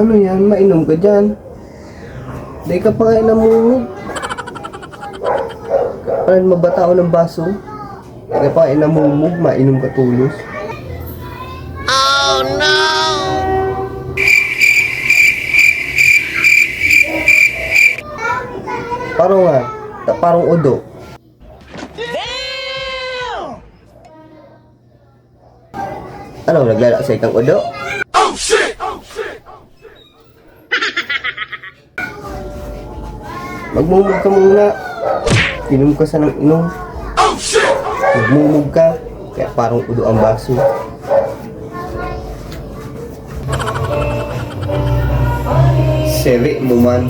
Ano yan? Mainom ka dyan. Di ka pa nga namumog. Parang mabatao ng baso. Di ka pa nga namumog, mainom ka tulos. Parang nga, parang udo. Ano, naglalakasay kang udo? Magmumug ka muna. Inom ka sa ng inom. Magmumug ka. Kaya parang udo ang baso. Seri mo man.